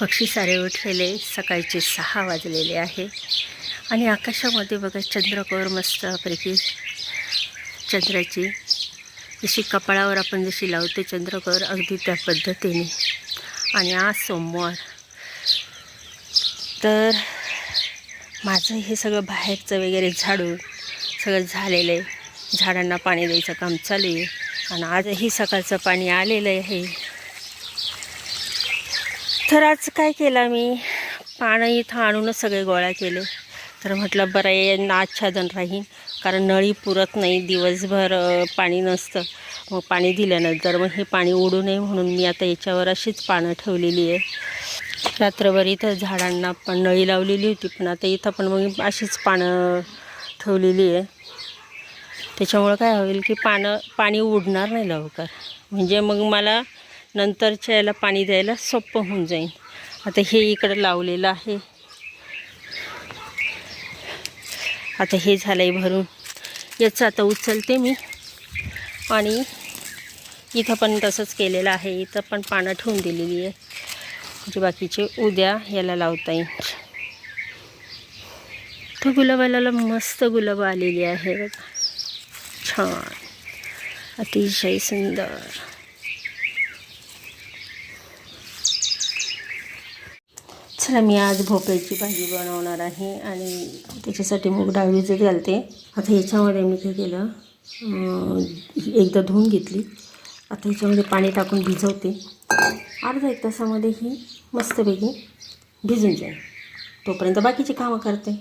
पक्षी सारे उठलेले सकाळचे सहा वाजलेले आहे. आणि आकाशामध्ये बघा चंद्रकोर मस्तपैकी चंद्राची. जशी कपाळावर आपण जशी लावते चंद्रकोर अगदी त्या पद्धतीने. आणि आज सोमवार. तर माझं हे सगळं बाहेरचं वगैरे झाडून सगळं झालेलं आहे. झाडांना पाणी द्यायचं काम चालू आहे. आणि आजही सकाळचं पाणी आलेलं आहे. तर आज काय केलं मी पाणी इथं आणूनच सगळे गोळा केले. तर म्हटलं बरं यांना आच्छादन राहील कारण नळी पुरत नाही दिवसभर पाणी नसतं. मग पाणी दिल्यानंतर मग हे पाणी उडू नये म्हणून मी आता याच्यावर अशीच पानं ठेवलेली आहे. रात्रभर इथं झाडांना पण नळी लावलेली होती पण आता इथं पण मग अशीच पानं ठेवलेली आहे. त्याच्यामुळं काय होईल की पानं पाणी उडणार नाही लवकर. म्हणजे मग मला नंतरच्या याला पाणी द्यायला सोपं होऊन जाईल. आता हे इकडं लावलेलं आहे. आता हे झालं आहे भरून. याचं आता उचलते मी. आणि इथं पण तसंच केलेलं आहे. इथं पण पानं ठेवून दिलेली आहे. म्हणजे बाकीचे उद्या याला लावता येईल. तर गुलाबाला मस्त गुलाब आलेली आहे बघा. छान. अतिशय सुंदर. तर मी आज भोपळ्याची भाजी बनवणार आहे आणि त्याच्यासाठी मूग डाळ भिजत घालते. आता ह्याच्यामध्ये मी काय केलं एकदा धुवून घेतली. आता ह्याच्यामध्ये पाणी टाकून भिजवते. अर्धा एक तासामध्ये ही मस्तपैकी भिजून जाईल. तोपर्यंत बाकीची कामं करते.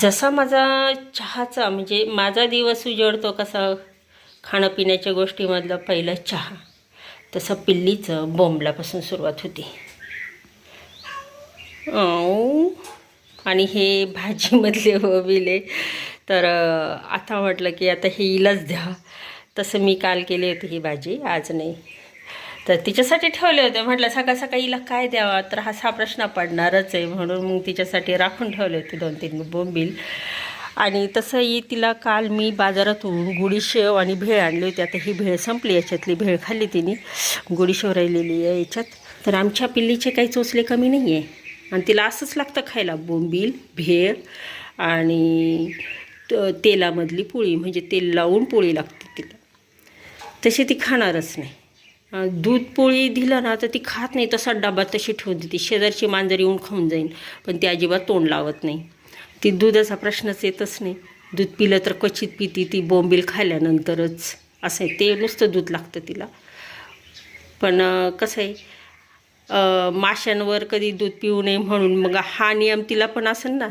जसा माझा चहाचा म्हणजे माझा दिवस उजळतो कसा खाणं पिण्याच्या गोष्टीमधलं पहिलं चहा तसं पिल्लीचं बोंबलापासून सुरुवात होती. आणि हे भाजीमधले वबिले तर आता म्हटलं की आता हे हिलाच द्या. तसं मी काल केली होती ही भाजी आज नाही. तर तिच्यासाठी ठेवले होते. म्हटलं सकाळ सकाळी हिला काय द्यावा? तर हा असा प्रश्न पडणारच आहे. म्हणून मग तिच्यासाठी राखून ठेवले होते दोन तीन बोंबील. आणि तसंही तिला काल मी बाजारातून गुडीशेव आणि भेळ आणली होती. आता ही भेळ संपली. याच्यातली भेळ खाल्ली तिने. गुडीशेव राहिलेली आहे याच्यात. तर आमच्या पिल्लीचे काही चोचले कमी नाही आहे आणि तिला असंच लागतं खायला बोंबील भेळ आणि त- तेलामधली पोळी म्हणजे तेल लावून पोळी लागते तिला. तशी ती खाणारच नाही. दूध पोळी दिलं ना तर ती खात नाही तसा डबा तशी ठेवून देते शेजारची मांजर येऊन खाऊन जाईन पण ती अजिबात तोंड लावत नाही. ती दुधाचा प्रश्नच येतच नाही. दूध पिलं तर क्वचित पिती ती बोंबील खाल्यानंतरच. असं आहे ते नुसतं दूध लागतं तिला. पण कसं आहे माशांवर कधी दूध पिऊ नये म्हणून मग हा नियम तिला पण असेल ना.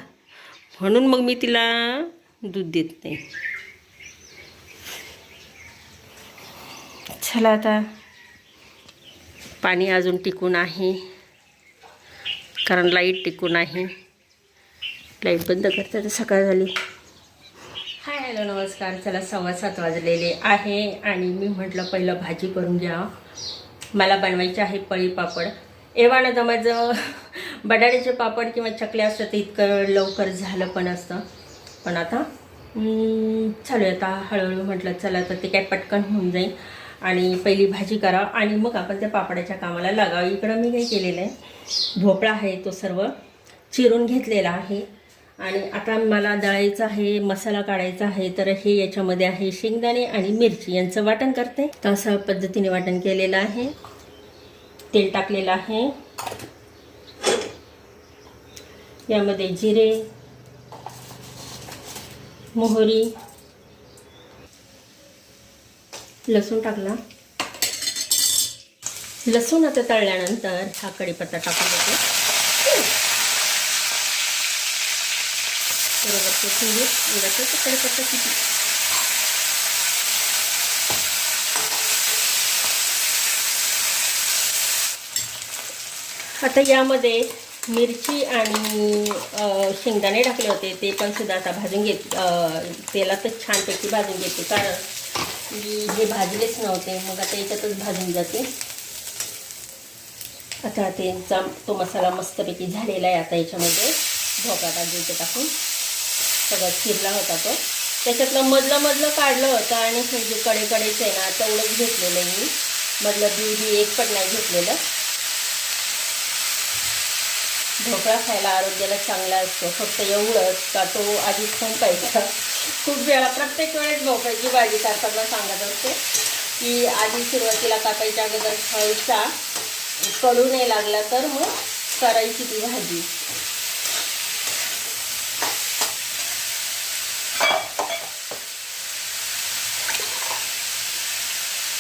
म्हणून मग मी तिला दूध देत नाही. चला आता. पाणी अजून टिकून आहे. कारण लाइट टिकून आहे. लाइट बंद करता तर सकाळ झाली. हाय हॅलो नमस्कार. चला सव्वा सात वाजलेले आहे आणि मी म्हटलं पहिलं भाजी करून घ्या. मला बनवायचे आहे पळी पापड. एव्हाना तर माझं बटाट्याचे पापड किंवा चकले असतं ते इतकं लवकर झालं पण असतं. पण आता चालू आहे आता. हळूहळू म्हटलं चला तर ते काय पटकन होऊन जाईल. आणि पहिली भाजी करा. आणि मग आपण त्या पापडाच्या कामाला लागावं. इकडं मी काही केलेलं आहे. भोपळा आहे तो सर्व चिरून घेतलेला आहे. आणि आता मला दळायचं आहे मसाला काढायचा आहे. तर हे याच्यामध्ये आहे शेंगदाणे आणि मिरची. यांचं वाटण करते. तर असं पद्धतीने वाटण केलेलं आहे. तेल टाकलेलं आहे. यामध्ये जिरे मोहरी लसूण टाकला. लसूण आता तळल्यानंतर हा कढीपत्ता टाकून देते. बरोबर कोथिंबीर कढीपत्ता किती? आता यामध्ये मिरची आणि शेंगदाणे टाकले होते. ते पण सुद्धा आता भाजून घेत अ, तेलातच छानपैकी भाजून घेते. कारण मी हे भाजलेच नव्हते. मग आता याच्यातच भाजून जाते. आता त्यांचा तो मसाला मस्तपैकी झालेला आहे आता याच्यामध्ये. भोका टाकायचं टाकून. सगळं चिरला होता तो. त्याच्यातलं मधलं मधलं काढलं होतं आणि हे जे कडे कडेच आहे ना तेवढंच घेतलेलं आहे मी. मधलं बी बी एक पण नाही घेतलेलं. ढोकळा खायला आरोग्याला चांगला असतो. फक्त एवढंच का तो आधी पाहिजे खूप वेळा प्रत्येक वेळेस भोपळ्याची भाजी करताना सांगत असते की आधी सुरुवातीला कापायच्या अगोदर खायचा कडू नाही लागला तर मग करायची ती भाजी.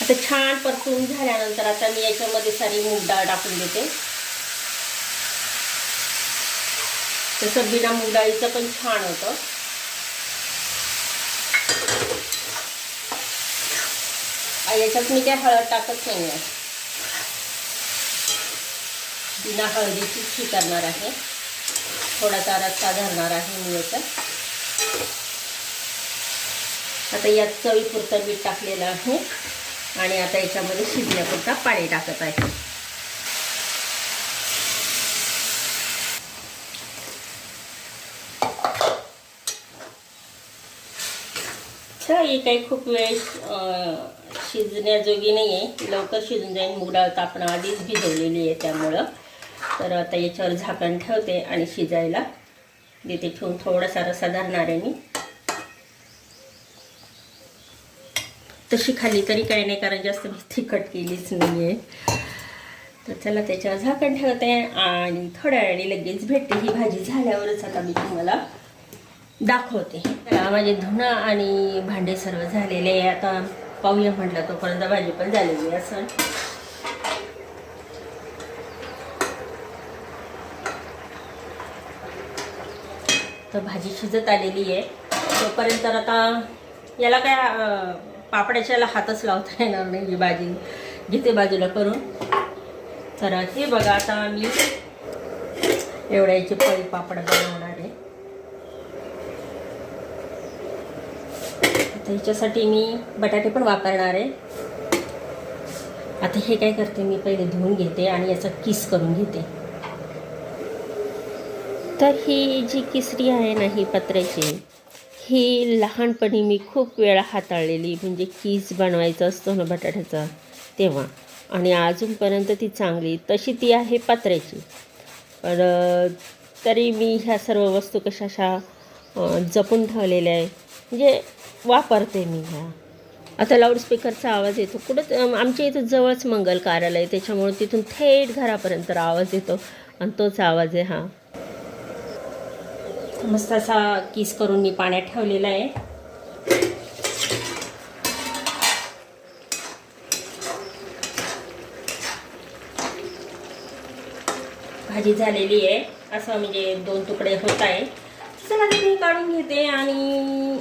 आता छान परतून झाल्यानंतर आता मी याच्यामध्ये सारी मूग डाळ टाकून देते. तसं बिना मूग डाळीचं पण छान होतं. याच्यात मी काय हळद टाकत नाही आहे. बिना हळदीचीच ही करणार आहे. थोडासा रस्सा धरणार आहे मी याच्यात. आता यात चवीपुरतं मीठ टाकलेलं आहे. आणि आता याच्यामध्ये शिजण्यापुरता पाणी टाकत आहे. तर ही काही खूप वेळ शिजण्याजोगी नाही आहे लवकर शिजून जाईल. मूग डाळ तर आपण आधीच भिजवलेली आहे त्यामुळं. तर आता याच्यावर झाकण ठेवते आणि शिजायला. देते ठेवून थोडासा रसा धरणार आहे मी. तशी खाली तरी काही नाही कारण जास्त मी तिखट केलीच नाही आहे तर चला त्याच्यावर झाकण ठेवते आणि थोड्या वेळाने लगेच भेटते. ही भाजी झाल्यावरच आता मी तुम्हाला दाखवते. माझे धुणं आणि भांडे सर्व झालेले आहे. आता पाहूया म्हटलं तोपर्यंत भाजी पण झालेली असं. तर भाजी शिजत आलेली आहे. तोपर्यंत आता याला काय पापड्याच्याला हातच लावता येणार नाही ही भाजी. घेते बाजूला करून. तर हे बघा आता मी एवढ्याचे पळी पापड बनवणार तर ह्याच्यासाठी मी बटाटे पण वापरणार आहे. आता हे काय करते मी पहिले धुवून घेते आणि याचा किस करून घेते. तर ही जी किसरी आहे ना ही पत्र्याची ही लहानपणी मी खूप वेळा हाताळलेली म्हणजे किस बनवायचं असतो ना बटाट्याचा तेव्हा. आणि अजूनपर्यंत ती चांगली तशी ती आहे पत्र्याची. पण तरी मी ह्या सर्व वस्तू कशाशा अशा जपून ठेवलेल्या आहे. म्हणजे वापरते मी ह्या आता लाऊडस्पीकरचा आवाज येतो. कुठं आमच्या इथं जवळच मंगल कार्यालय त्याच्यामुळे तिथून थेट घरापर्यंत आवाज येतो. आणि तोच आवाज आहे हा. मस्त असा किस करून मी पाण्यात ठेवलेला आहे. भाजी झालेली आहे. असं म्हणजे दोन तुकडे होत आहे. चला ते मी काढून घेते आणि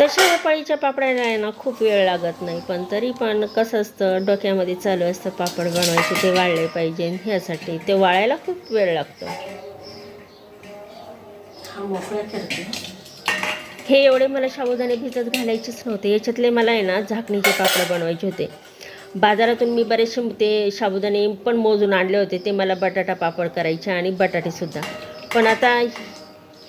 तशा पळीच्या पापडाला आहे ना खूप वेळ लागत नाही. पण तरी पण कसं असतं डोक्यामध्ये चालू असतं पापड बनवायचे ते वाळले पाहिजे. ह्यासाठी ते वाळायला खूप वेळ लागतो. हा हे एवढे मला साबुदाणे भिजत घालायचेच नव्हते. याच्यातले मला आहे ना झाकणीचे पापड बनवायचे होते. बाजारातून मी बरेचसे ते साबुदाणे पण मोजून आणले होते. ते मला बटाटा पापड करायचे आणि बटाटेसुद्धा. पण आता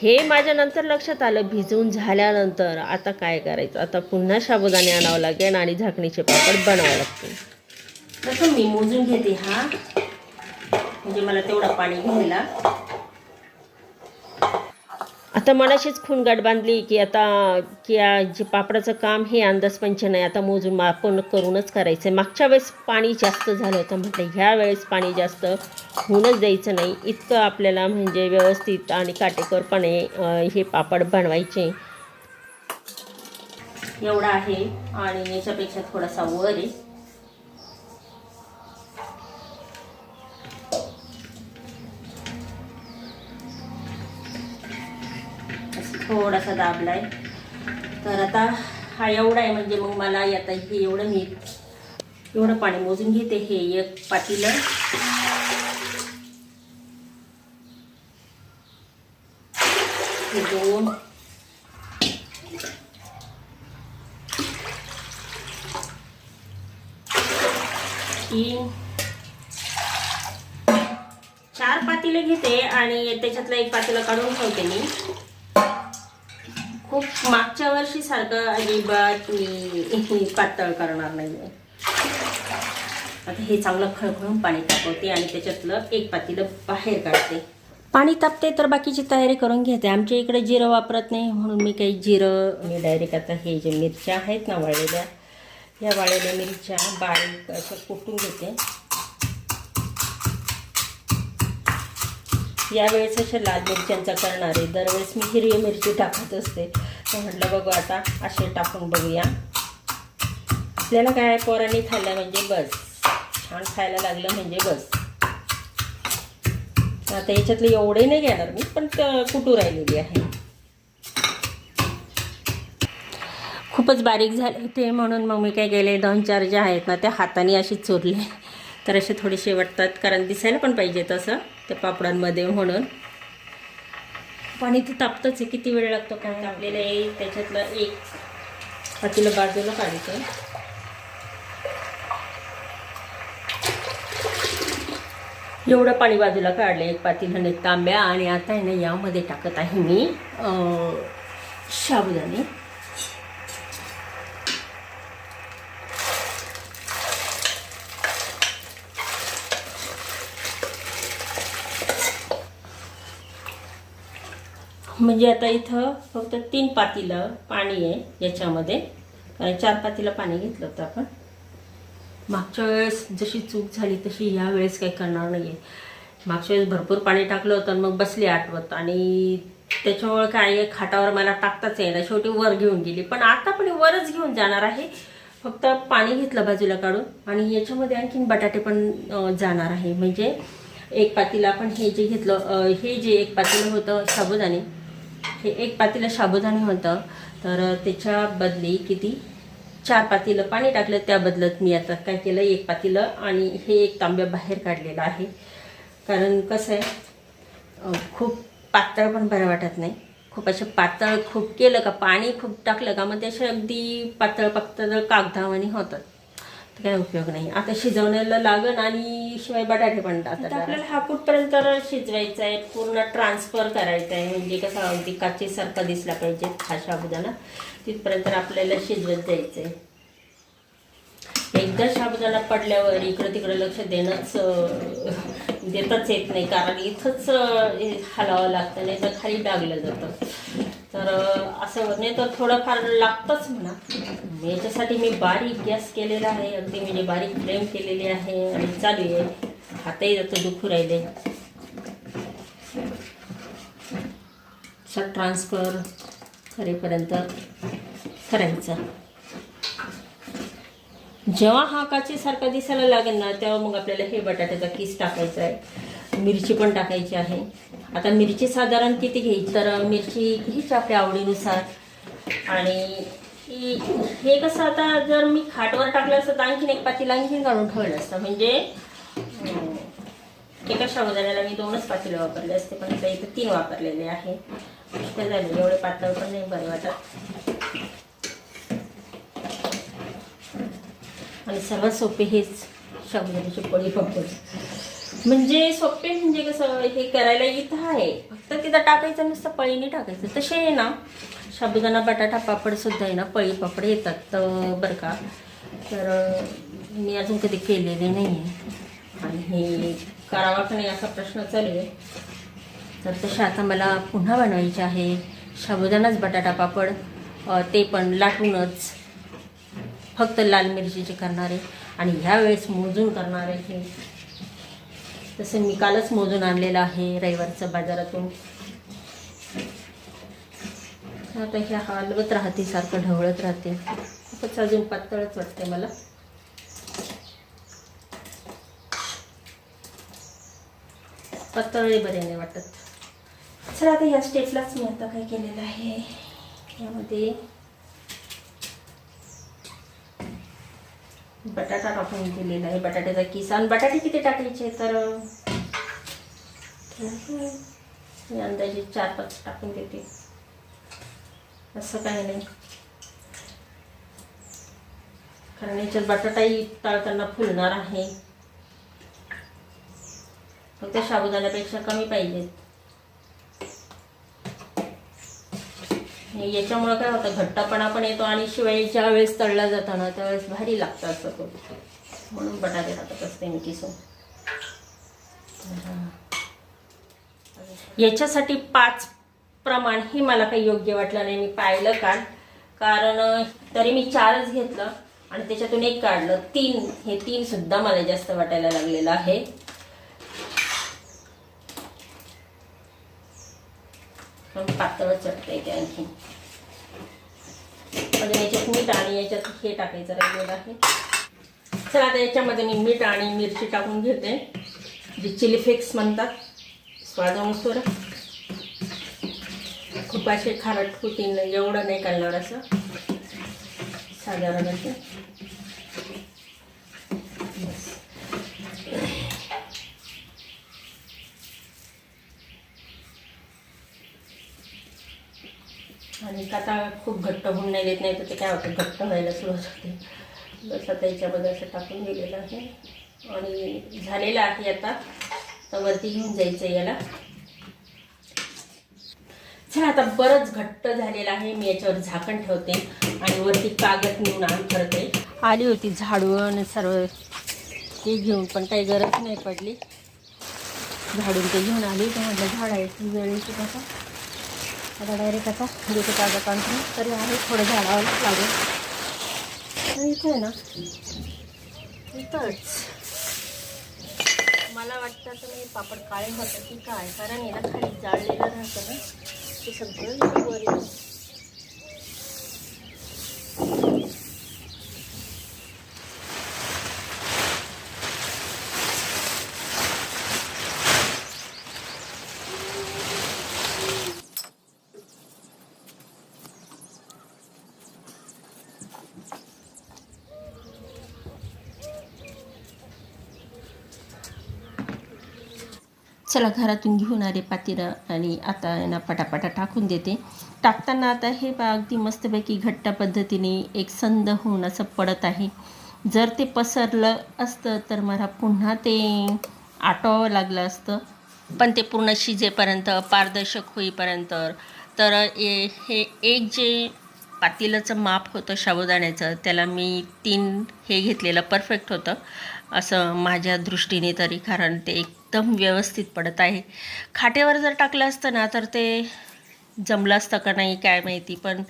हे माझ्या नंतर लक्षात आलं भिजवून झाल्यानंतर. आता काय करायचं? आता पुन्हा साबुदाणे आणावं लागेल आणि झाकणीचे पापड बनावं लागतील. तसं मी मोजून घेते हा. म्हणजे मला तेवढं पाणी घ्यायला. आता मनाशीच खूनगाठ बांधली की आता की जे पापडाचं काम हे अंदाजपंच नाही. आता मोजून मापन करूनच करायचं आहे मागच्या वेळेस पाणी जास्त झालं होतं म्हटलं ह्या वेळेस पाणी जास्त होऊनच द्यायचं नाही. इतकं आपल्याला म्हणजे व्यवस्थित आणि काटेकोरपणे हे पापड बनवायचे. एवढा आहे आणि याच्यापेक्षा थोडासा वर आहे. थोडासा दाबलाय. तर आता हा एवढा आहे म्हणजे मग मला आता हे एवढं मी एवढं पाणी मोजून घेते हे एक पातीलं. हे दोन. तीन. चार पातीले घेते आणि त्याच्यातलं एक पातेलं काढून ठेवते मी. खूप मागच्या वर्षी सारखं अजिबात मी पातळ करणार नाही आता हे चांगलं खळखळून पाणी तापवते आणि त्याच्यातलं एक पातीलं बाहेर काढते. पाणी तापते तर बाकीची तयारी करून घेते. आमच्या इकडे जिरं वापरत नाही म्हणून मी काही जिरं मी डायरेक्ट आता हे जे मिरच्या आहेत ना वाळलेल्या या वाळलेल्या मिरच्या बारीक अशा कुटून घेते. यावेळेस अशा लाल मिरच्यांचा करणार आहे दरवेळेस मी हिरवी मिरची टाकत असते. तर म्हटलं बघू आता असे टाकून बघूया. आपल्याला काय पोरांनी खाल्लं म्हणजे बस. छान खायला लागलं म्हणजे बस. आता याच्यातले एवढे नाही घेणार मी पण त- कुटू राहिलेली आहे? खूपच बारीक झाले होते म्हणून मग मी काय गेले दोन चार जे आहेत ना त्या हाताने असे चोरले. तर असे थोडेसे वाटतात कारण दिसायला पण पाहिजे तसं. त्या पापडांमध्ये म्हणून. पाणी ते तापतंच आहे किती वेळ लागतो? कारण आपल्याला आहे त्याच्यातलं एक पातीला बाजूला काढायचं. एवढं पाणी बाजूला काढलं एक पातीला एक तांब्या. आणि आता आहे ना यामध्ये टाकत आहे मी अं, साबुदाणे. म्हणजे आता इथं फक्त तीन पातीलं पाणी आहे याच्यामध्ये. कारण चार पातीला पाणी घेतलं होतं आपण. मागच्या वेळेस जशी चूक झाली तशी या वेळेस काही करणार नाही आहे मागच्या वेळेस भरपूर पाणी टाकलं होतं आणि मग बसली आठवत. आणि त्याच्यामुळे काय आहे, खाटावर मला टाकताच येणार शेवटी वर घेऊन गेली. पण आता पण वरच घेऊन जाणार आहे. फक्त पाणी घेतलं बाजूला काढून. आणि याच्यामध्ये आणखीन बटाटे पण जाणार आहे. म्हणजे एक पातीला आपण हे जे घेतलं हे जे एक पातीलं होतं साबुदाणे. हे एक पातीला साबुदाणे होतं. तर त्याच्या बदली किती? चार पातीलं पाणी टाकलं त्या बदलत मी आता काय केलं? एक पातीलं आणि हे एक तांब्या बाहेर काढलेलं आहे. कारण कसं आहे खूप पातळ पण बरं वाटत नाही. खूप असे पातळ खूप केलं का पाणी खूप टाकलं का मग त्याचे अगदी पातळ पातळ कागदावानी होतात. तर काही उपयोग नाही. आता शिजवण्याला लागण आणि शिवाय बटाटे पण आता आपल्याला हा कुठपर्यंत शिजवायचा आहे? पूर्ण ट्रान्सफर करायचा आहे. म्हणजे कसं अगदी काचेसारखा दिसला पाहिजे हा साबुदाणा तिथपर्यंत आपल्याला शिजवत जायचं आहे एकदा साबुदाणा पडल्यावर इकडं तिकडं लक्ष देणंच देताच येत नाही. कारण इथंच हलावं लागतं नाही तर खाली डागलं जातं. तर असं नाही तर थोडंफार लागतंच म्हणा. याच्यासाठी मी बारीक गॅस केलेला आहे. अगदी म्हणजे बारीक फ्लेम केलेली आहे आणि चालू आहे. हातही जातं दुखू राहिले. सर ट्रान्सफर करेपर्यंत करायचं. जेव्हा हा काचेसारखा दिसायला लागेल ना तेव्हा मग आपल्याला हे बटाट्याचा किस टाकायचा आहे. मिरची पण टाकायची आहे. आता मिरची साधारण किती घ्यायची? तर मिरची घ्यायची आपल्या आवडीनुसार. आणि हे कसं आता जर मी खाटवर टाकलं असतं तर आणखीन एक पातील आणखीन काढून ठेवलं असतं. म्हणजे एका साबुदाण्याला मी दोनच पातीला वापरले असते पण आता इथं तीन वापरलेले आहे. ते झाले एवढे पातळ पण नाही बरे वाटत. आणि सर्वात सोपे हेच साबुदाण्याची पोळी पापड म्हणजे सोपे म्हणजे कसं हे करायला इथं आहे. फक्त तिथं टाकायचं नुसतं पळीने टाकायचं. तसे आहे ना साबुदाणा बटाटा पापड सुद्धा आहे ना पळी पापड येतात तर बरं का. तर मी अजून कधी केलेले नाही आहे आणि हे करावा का नाही असा प्रश्न चालू आहे. तर तसे आता मला पुन्हा बनवायचे आहे साबुदाणाच बटाटा पापड. ते पण लाटूनच. फक्त लाल मिरचीचे करणारे आणि ह्यावेळेस मोजून करणारे हे. तसं मी कालच मोजून आणलेलं आहे रविवारचं बाजारातून. आता ह्या हलवत राहते सारखं ढवळत राहते. खूपच अजून पातळच वाटते मला. पातळही बरे नाही वाटत. चला आता ह्या स्टेपलाच मी आता काय केलेलं आहे. यामध्ये बटाटा टाकून दिलेला आहे. बटाट्याचा किसान बटाटे किती टाकायचे तर मी अंदाजे चार पाच टाकून देते. असं काही नाही. कारण याच्यात बटाटाही तळताना फुलणार आहे. फक्त साबुदाण्यापेक्षा कमी पाहिजेत. याच्यामुळं काय होतं घट्टपणा पण येतो आणि शिवाय ज्या वेळेस तळला जातो ना त्यावेळेस भारी लागतं असं तो म्हणून बटाटे टाकत असते मी किसून. याच्यासाठी पाच प्रमाण हे मला काही योग्य वाटलं नाही मी पाहिलं काढ कारण तरी मी चारच घेतलं आणि त्याच्यातून एक काढलं. तीन हे तीन सुद्धा मला जास्त वाटायला लागलेलं आहे. पातळ पातळच वाटतंय ते आणखी. म्हणजे याच्यात मीठ आणि याच्यात हे टाकायचं राहिलेलं आहे. चला आता याच्यामध्ये मी मीठ आणि मिरची टाकून घेते. जे चिली फ्लेक्स म्हणतात स्वादानुसार खूप असे खारट होतील नाही एवढं नाही करणार असं. साधारण असं. आणि आता खूप घट्ट होऊन नाही देत नाही तर ते काय होतं घट्ट व्हायला सुरुवात होते बस आता याच्यामध्ये असं टाकून दिलेलं आहे. आणि झालेलं आहे आता. तर वरती घेऊन जायचं याला. छान आता बरंच घट्ट झालेलं आहे. मी याच्यावर झाकण ठेवते आणि वरती कागद नेऊन आण करते आली होती झाडून सर्व ते घेऊन पण काही गरज नाही पडली. झाडून ते घेऊन आली. तर म्हटलं झाडायची वेळ येते कसं आता? डायरेक्ट आता देते कागद आणखी तरी आहे थोडं झाडावर लागेल. इथं आहे ना इथंच. मला वाटतं तर मी पापड काळे होतं की काय? कारण याला खाली जाळलेलं राहतं ना. ते सगळं इथं वर येतं. चला घरातून घेऊन आले पातीला आणि आता यांना पटापटा टाकून देते. टाकताना आता हे बा अगदी मस्तपैकी घट्ट पद्धतीने एक संद होऊन असं पडत आहे. जर ते पसरलं असतं तर मला पुन्हा ते आटवावं लागलं असतं. पण ते पूर्ण शिजेपर्यंत पारदर्शक होईपर्यंत तर ए हे एक जे पातेल्याचं माप होतं शाबुदाण्याचं त्याला मी तीन हे घेतलेलं परफेक्ट होतं. असं माझ्या दृष्टीने तरी कारण ते एकदम व्यवस्थित पडत आहे. खाटेवर जर टाकलं असतं ना तर ते जमलं असतं का नाही काय माहिती पण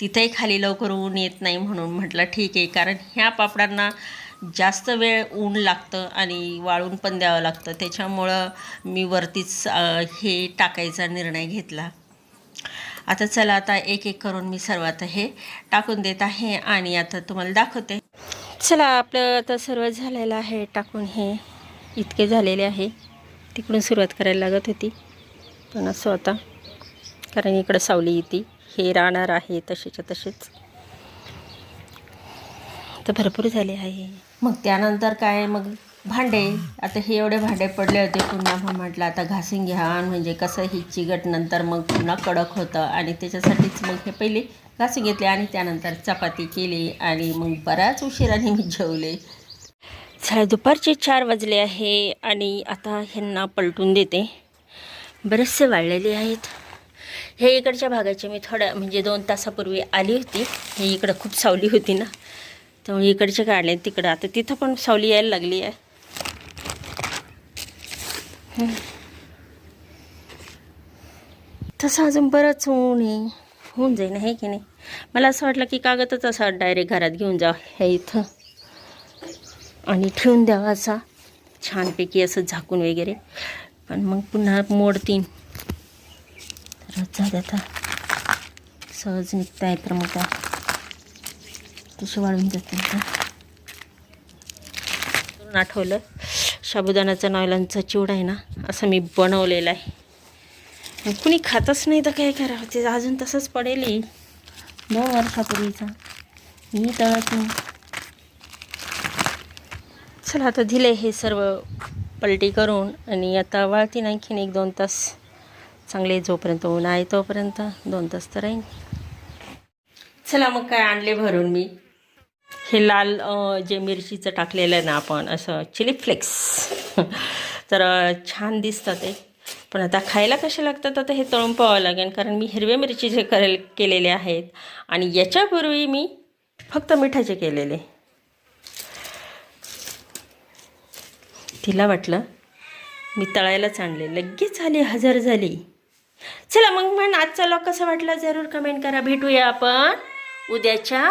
तिथेही खाली लवकर ऊन येत नाही म्हणून म्हटलं ठीक आहे कारण ह्या पापडांना जास्त वेळ ऊन लागतं आणि वाळून पण द्यावं लागतं. त्याच्यामुळं मी वरतीच हे टाकायचा निर्णय घेतला. आता चला आता एक एक करून मी सर्वात हे टाकून देत आहे आणि आता तुम्हाला दाखवते. चला आपलं आता सर्व झालेलं आहे टाकून हे इतके झालेले आहे. तिकडून सुरुवात करायला लागत होती. पण असं होता कारण इकडं सावली येते. हे राहणार आहे तसेच्या तसेच. तर भरपूर झाले आहे. मग त्यानंतर काय मग भांडे. आता हे एवढे भांडे पडले होते पुन्हा मग म्हटलं आता घासून घ्या. म्हणजे कसं ही चिगट नंतर मग पुन्हा कडक होतं. आणि त्याच्यासाठीच मग हे पहिले घासून घेतले आणि त्यानंतर चपाती केली आणि मग बऱ्याच उशिराने मी जेवले. साडे दुपारचे चार वाजले आहे आणि आता ह्यांना पलटून देते. बरेचसे वाळलेले आहेत. हे इकडच्या भागाचे मी थोड्या म्हणजे दोन तासापूर्वी आली होती. हे इकडं खूप सावली होती ना. त्यामुळे इकडचे काढले तिकडं. आता तिथं पण सावली यायला लागली आहे. तसं अजून बरंच ऊन आहे होऊन जाईन हे की नाही? मला असं वाटलं की कागदच असा डायरेक्ट घरात घेऊन जा हे इथं. आणि ठेवून द्यावा असा छानपैकी असं झाकून वगैरे. पण मग पुन्हा मोडतीन. तरच झालं आता. सहज निघता आहे तर मग काय तसं वाढून जाते आठवलं. साबुदाण्याचा नॉयलांचा चिवडा आहे ना असं मी बनवलेला आहे. कुणी खातच नाही तर काय करावं? ते अजून तसंच पडेल. आहे. दोन वर्षापूर्वीचा मी तळत. नाही चला आता दिले हे सर्व पलटी करून आणि आता वाळतीन आणखीन एक दोन तास. चांगले जोपर्यंत ऊन आहे तोपर्यंत दोन तास तर राहीन. चला मग काय आणले भरून मी. हे लाल जे मिरचीचं टाकलेलं आहे ना आपण असं चिली फ्लेक्स तर छान दिसतं ते. पण आता खायला कसे लागतात आता हे तळून पाहावं लागेल कारण मी हिरव्या मिरचीचे करेल केलेले आहेत. आणि याच्यापूर्वी मी फक्त मिठाचे केलेले. तिला वाटलं मी तळायलाच आणले. लगेच झाली हजर झाली. चला मग म्हण आजचा लॉग कसा वाटला? जरूर कमेंट करा. भेटूया आपण उद्याच्या